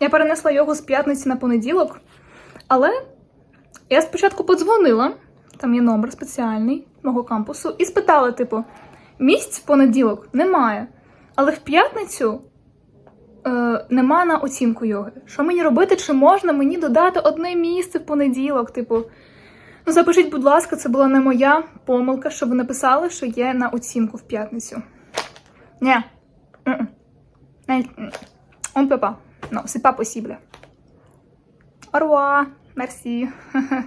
Я перенесла його з п'ятниці на понеділок, але я спочатку подзвонила, там є номер спеціальний мого кампусу, і спитала: типу, місць в понеділок немає, але в п'ятницю е, нема на оцінку йоги. Що мені робити? Чи можна мені додати одне місце в понеділок? Типу, ну запишіть, будь ласка, це була не моя помилка, що ви написали, що є на оцінку в п'ятницю. Навіть, м. On peut pas. Non, c'est pas possible. Au revoir. Merci.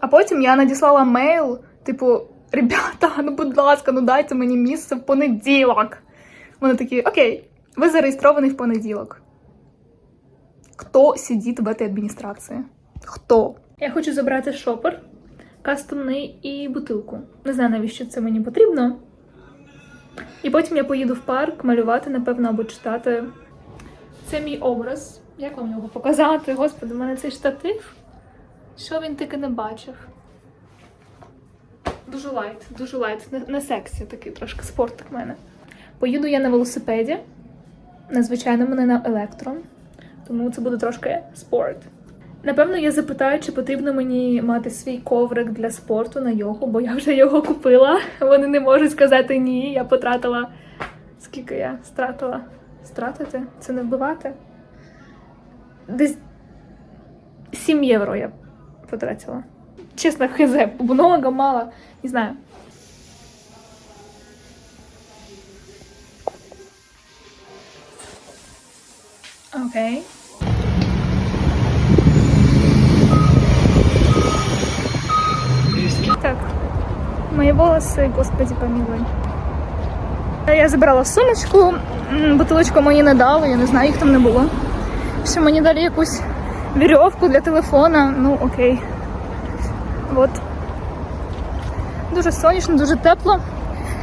А потім я надіслала мейл, типу, ребята, ну будь ласка, ну дайте мені місце в понеділок. Вони такі, окей, ви зареєстрований в понеділок. Хто сидить в этой адміністрації? Хто? Я хочу забрати шопер, кастомний і бутилку. Не знаю, навіщо це мені потрібно. І потім я поїду в парк малювати, напевно, або читати. Це мій образ. Як вам його показати? Господи, у мене цей штатив. Що він таки не бачив? Дуже лайт, дуже лайт. Не, не сексі, такий трошки спортик в мене. Поїду я на велосипеді. Незвичайно, мене на електро. Тому це буде трошки спорт. Напевно, я запитаю, чи потрібно мені мати свій коврик для спорту на йогу, бо я вже його купила. Вони не можуть сказати ні. Я потратила. Скільки я стратила? Стратити? Це не вбивати? Десь 7 євро я потратила. Чесно, хз, много, мало, не знаю. Окей. Так, мои волосы, господи помилуй. Я забирала сумочку, бутилочку мені не дали, я не знаю, їх там не було. Ще мені дали якусь вірьовку для телефона, ну окей. От. Дуже сонячно, дуже тепло.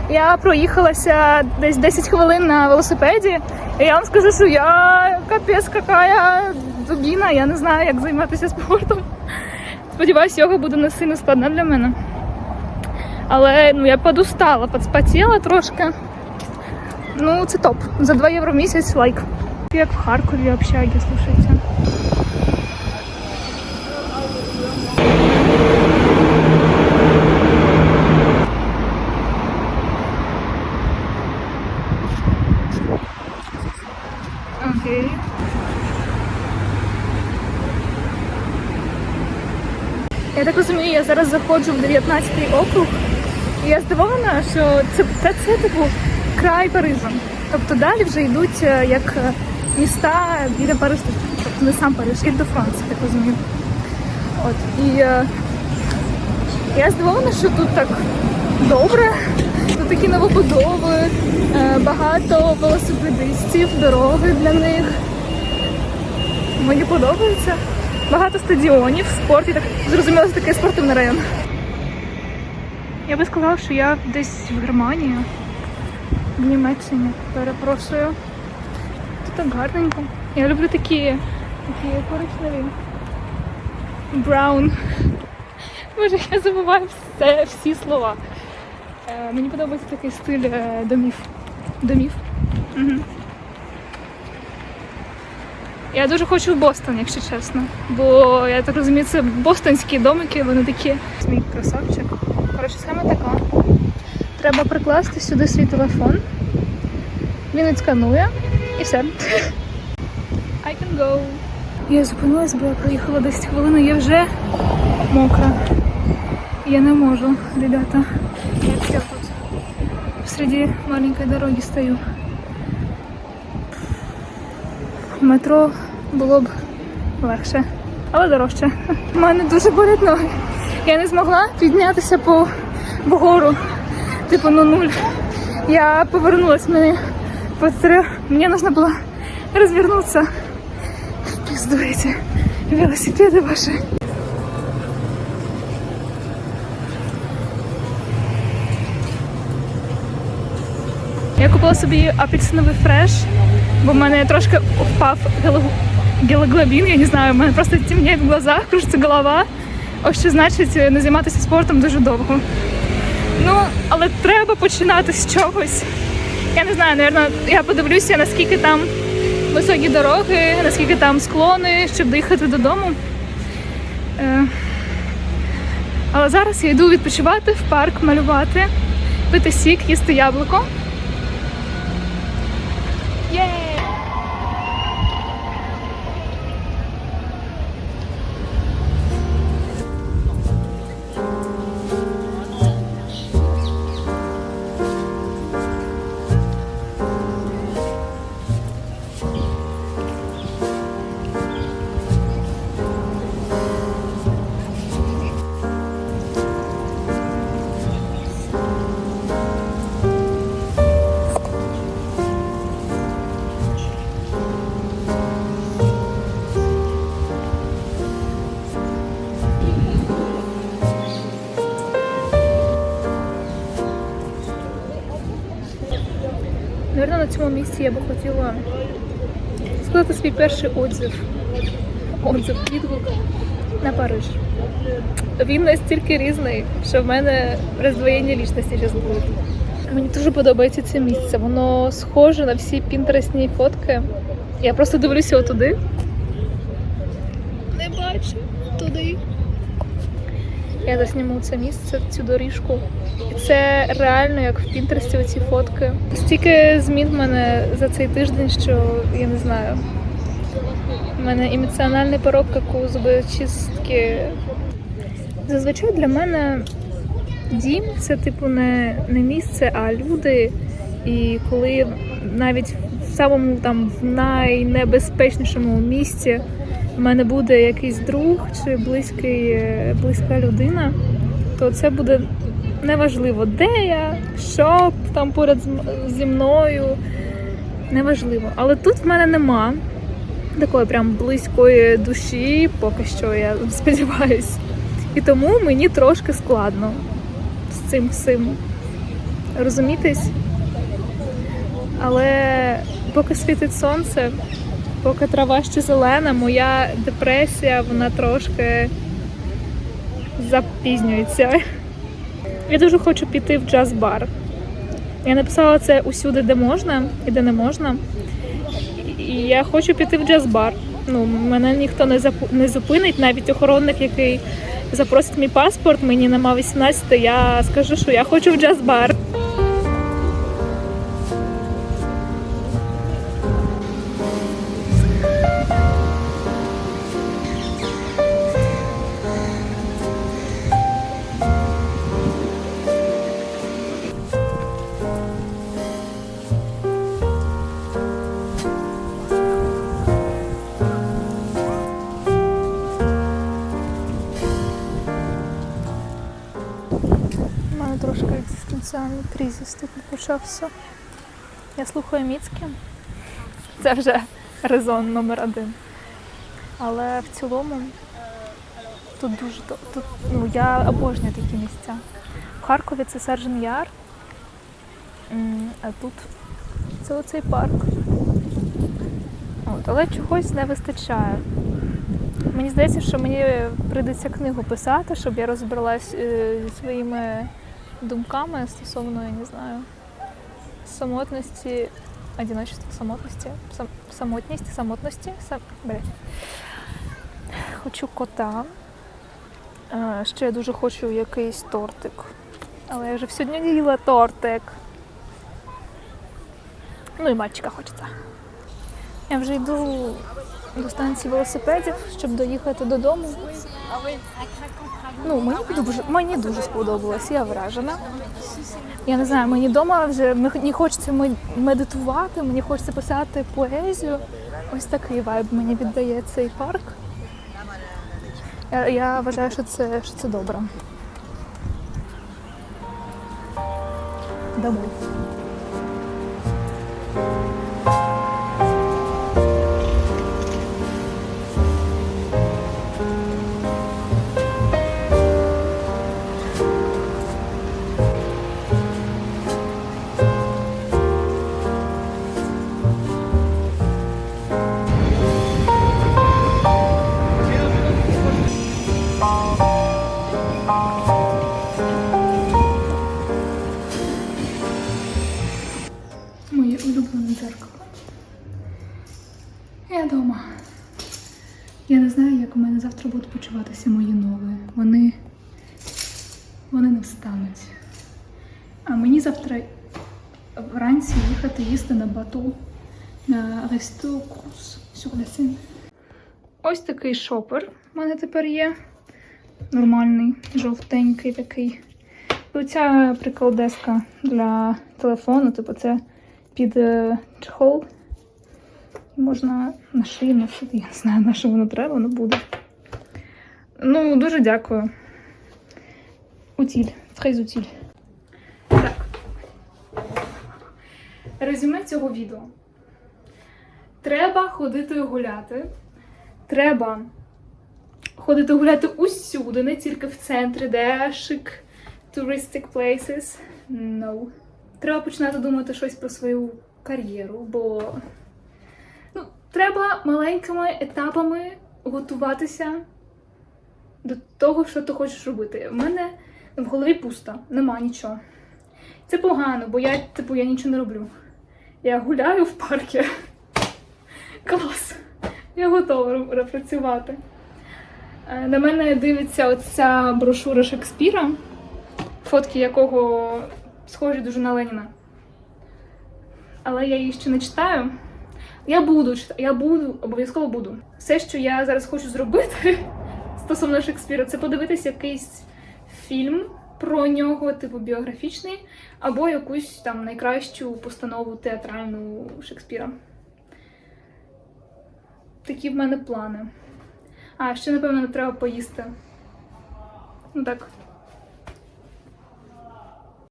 Я проїхалася десь 10 хвилин на велосипеді, і я вам скажу, що я капець какая дубіна, я не знаю, як займатися спортом. Сподіваюсь, йога буде не сильно складна для мене. Але ну, я подустала, подспотіла трошки. Ну, це топ. За 2 євро в місяць лайк. Як в Харкові общаги, слушайте. Я так розумію, я зараз заходжу в 19-й округ, і я здивована, що це, це, це типу край Парижа. Тобто далі вже йдуть е, як е, міста біля Парижа, тобто не сам Париж, і до Франції, так розумію. От і е, я здивована, що тут так добре. Тут такі новобудови, е, багато велосипедистів, дороги для них. Мені подобається. Багато стадіонів, спорт. Я так зрозуміла, що таке спортивний район. Я би сказала, що я десь в Германії, в Німеччині. Перепрошую. Тут так гарненько. Я люблю такі, такі коричневі. Браун. Боже, я забуваю все, всі слова. Е, мені подобається такий стиль е, домів. Домів. Угу. Я дуже хочу в Бостон, якщо чесно. Бо я так розумію, це бостонські домики, вони такі. Мій красавчик. Коротше, схема така. Треба прикласти сюди свій телефон. Він відсканує і все. I can go. Я зупинилась, бо я проїхала 10 хвилин, я вже мокра. Я не можу, ребята. Як я тут посреди маленькой дороги стою. метро було б легше, але дорожче. У мене дуже болять ноги. Я не змогла піднятися по вгору, типу ну нуль. Я повернулась, мені постріл. Мені нужно було розвернутися. Эти велосипеди ваші. Я купила собі апельсиновий фреш, бо в мене трошки впав гело- гелоглобін, я не знаю, в мене просто темніє в глазах, кружиться голова. Ось що значить е, не займатися спортом дуже довго. Ну, але треба починати з чогось. Я не знаю, напевно, я подивлюся, наскільки там високі дороги, наскільки там склони, щоб доїхати додому. Е, Але зараз я йду відпочивати в парк, малювати, пити сік, їсти яблуко. Є! Наверно, на цьому місці я би хотіла сказати свій перший отзив. Отзив, відгук на Париж. Він настільки різний, що в мене роздвоєння лічності зараз буде. Мені дуже подобається це місце. Воно схоже на всі пінтересні фотки. Я просто дивлюся отуди. Не бачу туди. Я засніму це місце, цю доріжку. І це реально як в Пінтересті оці фотки. Стільки змін в мене за цей тиждень, що я не знаю. У мене емоціональний порог, як у зубочистки. Зазвичай для мене дім це типу не, не місце, а люди. І коли навіть в самому там в найнебезпечнішому місці в мене буде якийсь друг чи близький, е, близька людина, то це буде неважливо, де я, що там поряд зі мною. Неважливо. Але тут в мене нема такої прям близької душі, поки що я сподіваюсь. І тому мені трошки складно з цим всім розумітись. Але поки світить сонце, поки трава ще зелена, моя депресія вона трошки запізнюється. Я дуже хочу піти в джаз-бар. Я написала це усюди, де можна і де не можна. І я хочу піти в джаз-бар. Ну, мене ніхто не не зупинить, навіть охоронник, який запросить мій паспорт, мені нема 18, я скажу, що я хочу в джаз-бар. Екзистенціальний кризис тут почався. Я слухаю Міцкі. Це вже резон номер один. Але в цілому тут дуже тут, ну, я обожнюю такі місця. В Харкові це Сержен Яр, а тут це оцей парк. От, але чогось не вистачає. Мені здається, що мені прийдеться книгу писати, щоб я розбиралась е, зі своїми думками стосовно, я не знаю, самотності, одиночества, самотності, сам, самотність, самотності. Сам, блядь. Хочу кота. Е, Ще я дуже хочу якийсь тортик. Але я вже сьогодні їла тортик. Ну і мальчика хочеться. Я вже йду до станції велосипедів, щоб доїхати додому. Ну, мені дуже, мені дуже сподобалось, я вражена. Я не знаю, мені вдома вже мені хочеться медитувати, мені хочеться писати поезію. Ось такий вайб мені віддає цей парк. Я, вважаю, що це, що це добре. Домой. Я не знаю, як у мене завтра будуть почуватися мої ноги. Вони. Вони не встануть. А мені завтра вранці їхати їсти на бату на Ресто Крус Сюрлесин. Ось такий шопер у мене тепер є. Нормальний, жовтенький такий. Оця прикладеска для телефону, типу це під е, чехол. Можна на шию носити, я не знаю, на що воно треба, але буде. Ну, дуже дякую. Утіль, très утіль. Так. Резюме цього відео. Треба ходити гуляти. Треба ходити гуляти усюди, не тільки в центрі, де шик touristic places. No. Треба починати думати щось про свою кар'єру, бо треба маленькими етапами готуватися до того, що ти хочеш робити. У мене в голові пусто, нема нічого. Це погано, бо я, типу, я нічого не роблю. Я гуляю в парку. Клас. Я готова працювати. Е, На мене дивиться оця брошура Шекспіра, фотки якого схожі дуже на Леніна. Але я її ще не читаю. Я буду читати, я буду, обов'язково буду. Все, що я зараз хочу зробити стосовно Шекспіра, це подивитися якийсь фільм про нього, типу біографічний, або якусь там найкращу постанову театральну Шекспіра. Такі в мене плани. А, ще, напевно, треба поїсти. Ну так,